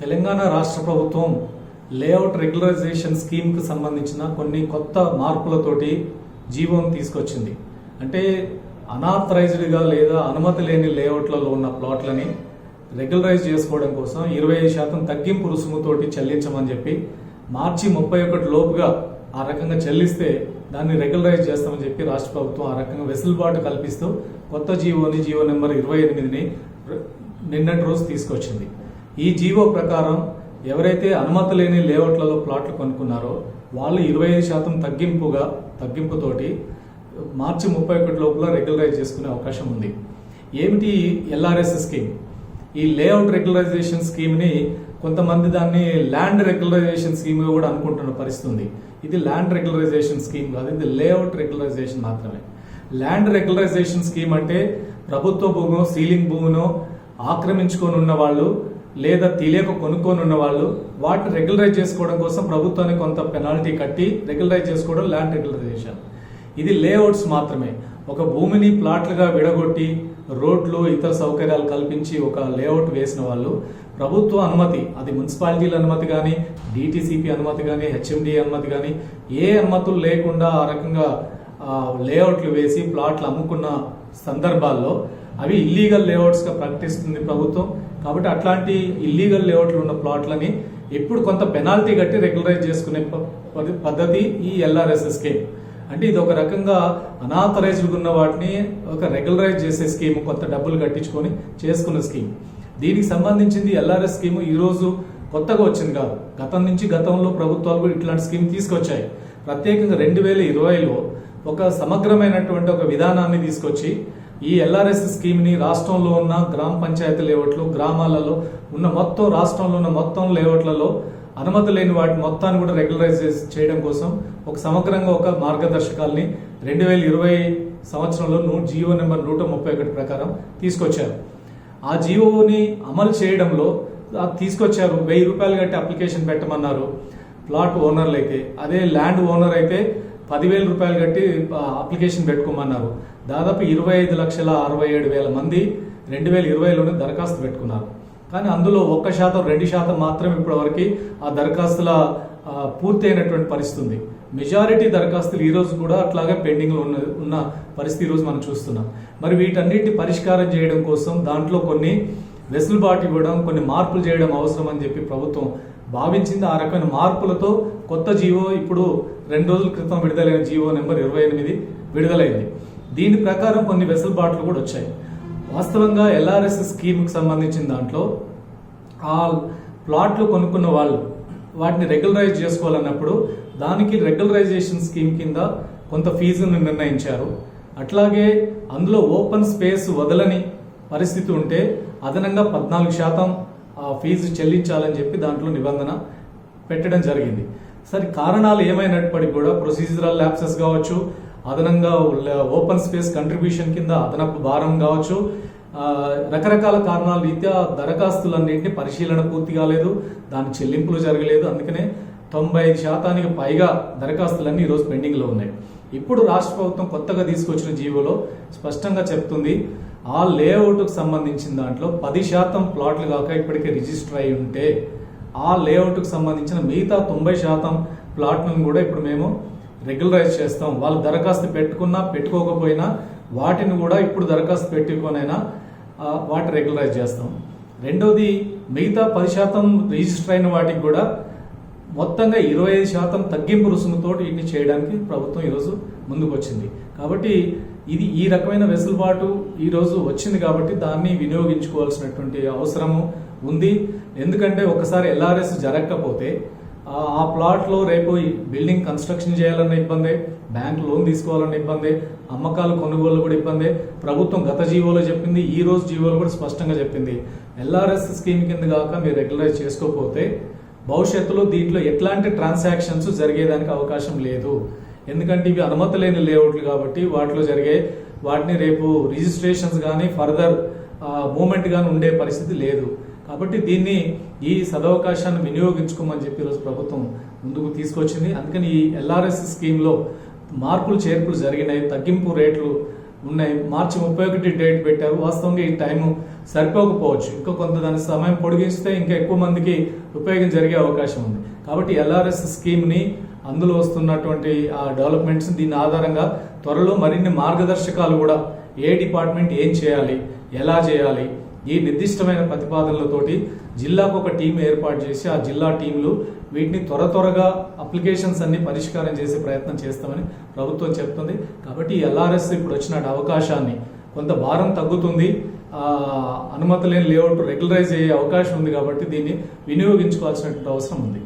తెలంగాణ రాష్ట్ర ప్రభుత్వం layout regularisation స్కీమ్కి సంబంధించిన కొన్ని కొత్త మార్పులతోటి జీవం తీసుకొచ్చింది. అంటే అనాథరైజ్డ్గా లేదా అనుమతి లేని లేఅవుట్లలో ఉన్న ప్లాట్లని రెగ్యులరైజ్ చేసుకోవడం కోసం ఇరవై ఐదు శాతం తగ్గింపు రుసుముతోటి చెల్లించమని చెప్పి మార్చి ముప్పై ఒకటి లోపుగా ఆ రకంగా చెల్లిస్తే దాన్ని రెగ్యులరైజ్ చేస్తామని చెప్పి రాష్ట్ర ప్రభుత్వం ఆ రకంగా వెసులుబాటు కల్పిస్తూ కొత్త జీవోని జీవో నెంబర్ ఇరవై ఎనిమిదిని నిన్నటి రోజు తీసుకొచ్చింది. ఈ జీవో ప్రకారం ఎవరైతే అనుమతి లేని లేఅవుట్లలో ప్లాట్లు కొనుక్కున్నారో వాళ్ళు ఇరవై ఐదు శాతం తగ్గింపుగా తగ్గింపుతోటి మార్చి ముప్పై ఒకటి లోపల రెగ్యులరైజ్ చేసుకునే అవకాశం ఉంది. ఏమిటి ఎల్ఆర్ఎస్ స్కీమ్? ఈ లేఅవుట్ రెగ్యులరైజేషన్ స్కీమ్ని కొంతమంది దాన్ని ల్యాండ్ రెగ్యులరైజేషన్ స్కీమ్ కూడా అనుకుంటున్న పరిస్థితి ఉంది. ఇది ల్యాండ్ రెగ్యులరైజేషన్ స్కీమ్ కాదు ఇది లేఅవుట్ రెగ్యులరైజేషన్ మాత్రమే. ల్యాండ్ రెగ్యులరైజేషన్ స్కీమ్ అంటే ప్రభుత్వ భూమినో సీలింగ్ భూమినో ఆక్రమించుకొని ఉన్న వాళ్ళు లేదా తెలియక కొనుక్కొని ఉన్న వాళ్ళు వాటిని రెగ్యులరైజ్ చేసుకోవడం కోసం ప్రభుత్వానికి కొంత పెనాల్టీ కట్టి రెగ్యులరైజ్ చేసుకోవడం ల్యాండ్ రెగ్యులరైజేషన్. ఇది లేఅవుట్స్ మాత్రమే. ఒక భూమిని ప్లాట్లుగా విడగొట్టి రోడ్లు ఇతర సౌకర్యాలు కల్పించి ఒక లేఅవుట్ వేసిన వాళ్ళు ప్రభుత్వ అనుమతి అది మున్సిపాలిటీల అనుమతి కానీ డిటిసిపి అనుమతి కానీ హెచ్ఎండి అనుమతి కానీ ఏ అనుమతులు లేకుండా ఆ రకంగా లేఅవుట్లు వేసి ప్లాట్లు అమ్ముకున్న సందర్భాల్లో అవి ఇల్లీగల్ లేఅవుట్స్గా ప్రకటిస్తుంది ప్రభుత్వం. కాబట్టి అట్లాంటి ఇల్లీగల్ లేఅవుట్లు ఉన్న ప్లాట్లని ఎప్పుడు కొంత పెనాల్టీ కట్టి రెగ్యులరైజ్ చేసుకునే ప- పద్ధతి ఈ ఎల్ఆర్ఎస్ స్కీమ్ అంటే ఇది ఒక రకంగా అనాథరైజ్డ్ ఉన్న వాటిని ఒక రెగ్యులరైజ్ చేసే స్కీమ్ కొంత డబ్బులు కట్టించుకొని చేసుకున్న స్కీమ్ దీనికి సంబంధించింది ఎల్ఆర్ఎస్ స్కీమ్ ఈరోజు కొత్తగా వచ్చింది కాదు. గతం నుంచి గతంలో ప్రభుత్వాలు కూడా ఇట్లాంటి స్కీమ్ తీసుకొచ్చాయి. ప్రత్యేకంగా రెండు వేల ఇరవైలో ఒక సమగ్రమైనటువంటి ఒక విధానాన్ని తీసుకొచ్చి ఈ ఎల్ఆర్ఎస్ స్కీమ్ని రాష్ట్రంలో ఉన్న గ్రామ పంచాయతీ లేఅవుట్లు గ్రామాలలో ఉన్న మొత్తం రాష్ట్రంలో ఉన్న మొత్తం లేఅవుట్లలో అనుమతి లేని వాటి మొత్తాన్ని కూడా రెగ్యులరైజ్ చేయడం కోసం ఒక సమగ్రంగా ఒక మార్గదర్శకాల్ని రెండు వేల ఇరవై సంవత్సరంలో నూ జియో నెంబర్ నూట ముప్పై ఒకటి ప్రకారం తీసుకొచ్చారు. ఆ జియోని అమలు చేయడంలో తీసుకొచ్చారు వెయ్యి రూపాయలు కట్టి అప్లికేషన్ పెట్టమన్నారు ప్లాట్ ఓనర్లు అయితే అదే ల్యాండ్ ఓనర్ అయితే పదివేల రూపాయలు కట్టి అప్లికేషన్ పెట్టుకోమన్నారు. దాదాపు ఇరవై ఐదు లక్షల అరవై ఏడు వేల మంది రెండు వేల ఇరవైలోనే దరఖాస్తు పెట్టుకున్నారు. కానీ అందులో ఒక్క శాతం రెండు శాతం మాత్రం ఇప్పటివరకు ఆ దరఖాస్తుల పూర్తయినటువంటి పరిస్థితి ఉంది. మెజారిటీ దరఖాస్తులు ఈరోజు కూడా అట్లాగే పెండింగ్లో ఉన్న ఉన్న పరిస్థితి ఈరోజు రోజు మనం చూస్తున్నాం. మరి వీటన్నిటిని పరిష్కారం చేయడం కోసం దాంట్లో కొన్ని వెసులుబాటు ఇవ్వడం కొన్ని మార్పులు చేయడం అవసరం అని చెప్పి ప్రభుత్వం భావించింది. ఆ రకమైన మార్పులతో కొత్త జీవో ఇప్పుడు రెండు రోజుల క్రితం విడుదలైన జీవో నెంబర్ ఇరవై ఎనిమిది విడుదలైంది. దీని ప్రకారం కొన్ని వెసులుబాట్లు కూడా వచ్చాయి. వాస్తవంగా ఎల్ఆర్ఎస్ స్కీమ్కి సంబంధించిన దాంట్లో ఆ ప్లాట్లు కొనుక్కున్న వాళ్ళు వాటిని రెగ్యులరైజ్ చేసుకోవాలన్నప్పుడు దానికి రెగ్యులరైజేషన్ స్కీమ్ కింద కొంత ఫీజును నిర్ణయించారు. అట్లాగే అందులో ఓపెన్ స్పేస్ వదలని పరిస్థితి ఉంటే అదనంగా పద్నాలుగు శాతం ఆ ఫీజు చెల్లించాలని చెప్పి దాంట్లో నిబంధన పెట్టడం జరిగింది. సరే కారణాలు ఏమైనప్పటికీ కూడా ప్రొసీజరల్ ల్యాప్సెస్ కావచ్చు అదనంగా ఓపెన్ స్పేస్ కంట్రిబ్యూషన్ కింద అదనపు భారం కావచ్చు. రకరకాల కారణాల రీత్యా దరఖాస్తులన్నింటినీ పరిశీలన పూర్తి కాలేదు. దాని చెల్లింపులు జరగలేదు. అందుకనే తొంభై ఐదు శాతానికి పైగా దరఖాస్తులన్నీ ఈరోజు పెండింగ్లో ఉన్నాయి. ఇప్పుడు రాష్ట్ర ప్రభుత్వం కొత్తగా తీసుకొచ్చిన జీవోలో స్పష్టంగా చెప్తుంది ఆ లేఅవుట్కు సంబంధించిన దాంట్లో పది శాతం ప్లాట్లు కాక ఇప్పటికే రిజిస్టర్ అయి ఉంటే ఆ లేఅవుట్కు సంబంధించిన మిగతా తొంభై శాతం ప్లాట్లను కూడా ఇప్పుడు మేము రెగ్యులరైజ్ చేస్తాం. వాళ్ళు దరఖాస్తు పెట్టుకున్నా పెట్టుకోకపోయినా వాటిని కూడా ఇప్పుడు దరఖాస్తు పెట్టుకోనైనా వాటి రెగ్యులరైజ్ చేస్తాం. రెండవది మిగతా పది శాతం రిజిస్టర్ అయిన వాటికి కూడా మొత్తంగా ఇరవై ఐదు శాతం తగ్గింపు రుసుముతో వీటిని చేయడానికి ప్రభుత్వం ఈరోజు ముందుకు వచ్చింది కాబట్టి ఇది ఈ రకమైన వెసులుబాటు ఈరోజు వచ్చింది కాబట్టి దాన్ని వినియోగించుకోవాల్సినటువంటి అవసరము ఉంది. ఎందుకంటే ఒకసారి ఎల్ఆర్ఎస్ జరగకపోతే ఆ- ప్లాట్లో రేపు ఈ బిల్డింగ్ కన్స్ట్రక్షన్ చేయాలన్న ఇబ్బందే బ్యాంక్ లోన్ తీసుకోవాలన్న ఇబ్బందే అమ్మకాలు కొనుగోలు కూడా ఇబ్బందే. ప్రభుత్వం గత జీవోలో చెప్పింది ఈ రోజు జీవోలో కూడా స్పష్టంగా చెప్పింది. ఎల్ఆర్ఎస్ స్కీమ్ కింద కాక మీరు రెగ్యులరైజ్ చేసుకోకపోతే భవిష్యత్తులో దీంట్లో ఎట్లాంటి ట్రాన్సాక్షన్స్ జరిగేదానికి అవకాశం లేదు. ఎందుకంటే ఇవి అనుమతి లేని లేఅవుట్లు కాబట్టి వాటిలో జరిగే వాటిని రేపు రిజిస్ట్రేషన్స్ కానీ ఫర్దర్ మూమెంట్ కానీ ఉండే పరిస్థితి లేదు. కాబట్టి దీన్ని ఈ సదవకాశాన్ని వినియోగించుకోమని చెప్పి ఈరోజు ప్రభుత్వం ముందుకు తీసుకొచ్చింది. అందుకని ఈ ఎల్ఆర్ఎస్ స్కీమ్లో మార్పులు చేర్పులు జరిగినాయి తగ్గింపు రేట్లు ఉన్నాయి. మార్చి ముప్పై ఒకటి డేట్ పెట్టారు. వాస్తవంగా ఈ టైము సరిపోకపోవచ్చు. ఇంకా కొంత దాని సమయం పొడిగిస్తే ఇంకా ఎక్కువ మందికి ఉపయోగం జరిగే అవకాశం ఉంది. కాబట్టి ఎల్ఆర్ఎస్ స్కీమ్ని అందులో వస్తున్నటువంటి ఆ డెవలప్మెంట్స్ దీని ఆధారంగా త్వరలో మరిన్ని మార్గదర్శకాలు కూడా ఏ డిపార్ట్మెంట్ ఏం చేయాలి ఎలా చేయాలి ఈ నిర్దిష్టమైన ప్రతిపాదనలతోటి జిల్లాకు ఒక టీం ఏర్పాటు చేసి ఆ జిల్లా టీంలు వీటిని త్వర త్వరగా అప్లికేషన్స్ అన్ని పరిష్కారం చేసే ప్రయత్నం చేస్తామని ప్రభుత్వం చెప్తుంది. కాబట్టి ఎల్ఆర్ఎస్ ఇప్పుడు వచ్చిన అవకాశాన్ని కొంత భారం తగ్గుతుంది. ఆ, అనుమతి లేని లేఅవుట్ రెగ్యులరైజ్ అయ్యే అవకాశం ఉంది కాబట్టి దీన్ని వినియోగించుకోవాల్సినటువంటి అవసరం ఉంది.